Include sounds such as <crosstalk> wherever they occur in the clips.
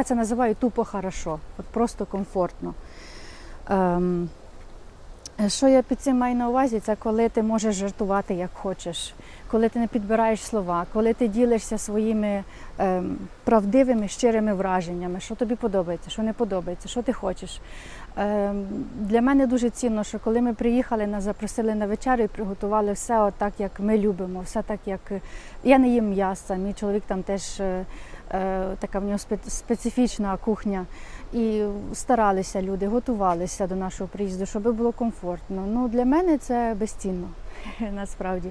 Я це називаю тупо хорошо, от просто комфортно. Ем, що я під цим маю на увазі, це коли ти можеш жартувати як хочеш, коли ти не підбираєш слова, коли ти ділишся своїми ем, правдивими, щирими враженнями, що тобі подобається, що не подобається, що ти хочеш. Ем, для мене дуже цінно, що коли ми приїхали, нас запросили на вечерю і приготували все так, як ми любимо, все так, як я не їм м'яса, мій чоловік там теж е, така в нього специфічна кухня. І старалися люди, готувалися до нашого приїзду, щоб було комфортно. Ну, для мене це безцінно, <laughs> насправді.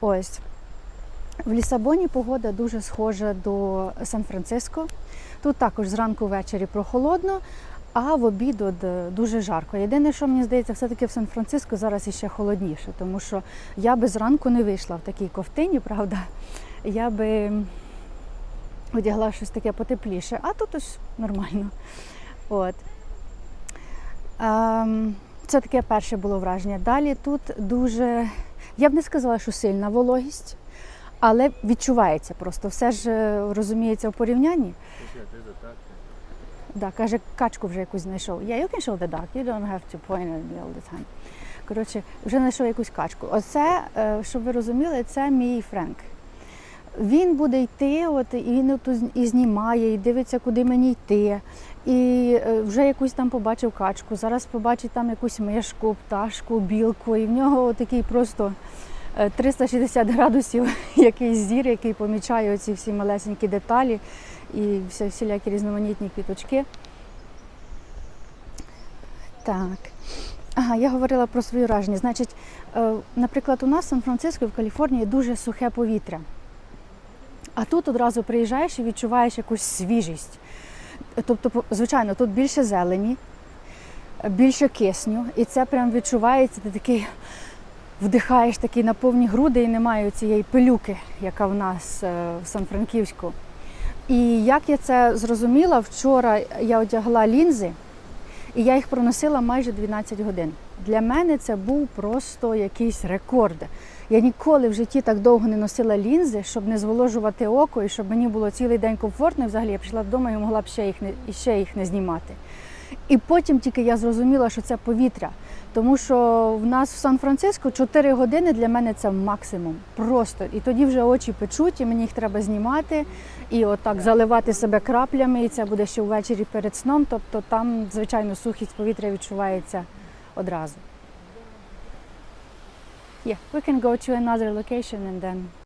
Ось. В Лісабоні погода дуже схожа до Сан-Франциско. Тут також зранку ввечері прохолодно, а в обід е, дуже жарко. Єдине, що мені здається, все-таки в Сан-Франциско зараз іще холодніше, тому що я би зранку не вийшла в такій ковтині, правда. Я би одягла щось таке потепліше, а тут ось нормально. От. Ем, це таке перше було враження. Далі тут дуже, я б не сказала, що сильна вологість, але відчувається просто. Все ж е, розуміється в порівнянні. Да, каже, качку вже якусь знайшов. Yeah, you can show the duck, you don't have to point at me all the time. Коротше, вже знайшов якусь качку. Оце, е, щоб ви розуміли, це мій Френк. Він буде йти, от і він от і знімає, і дивиться, куди мені йти. І е, вже якусь там побачив качку. Зараз побачить там якусь мишку, пташку, білку. І в нього такий просто е, 360 градусів <laughs> якийсь зір, який помічає оці всі малесенькі деталі і всілякі різноманітні квіточки. Так. Ага, я говорила про свої враження. Значить, е, наприклад, у нас в Сан-Франциско в Каліфорнії дуже сухе повітря. А тут одразу приїжджаєш і відчуваєш якусь свіжість. Тобто, звичайно, тут більше зелені, більше кисню, і це прям відчувається. Ти такий вдихаєш такий на повні груди і немає цієї пилюки, яка в нас е, в Сан-Франківську. І як я це зрозуміла, вчора я одягла лінзи, і я їх проносила майже 12 годин. Для мене це був просто якийсь рекорд. Я ніколи в житті так довго не носила лінзи, щоб не зволожувати око і щоб мені було цілий день комфортно. І взагалі я прийшла додому і могла б ще їх не ще їх не знімати. І потім тільки я зрозуміла, що це повітря. Тому що в нас в Сан-Франциско 4 години для мене це максимум. Просто. І тоді вже очі печуть, і мені їх треба знімати і отак заливати себе краплями. І це буде ще ввечері перед сном. Тобто там, звичайно, сухість повітря відчувається одразу. Yeah, we can go to another location and then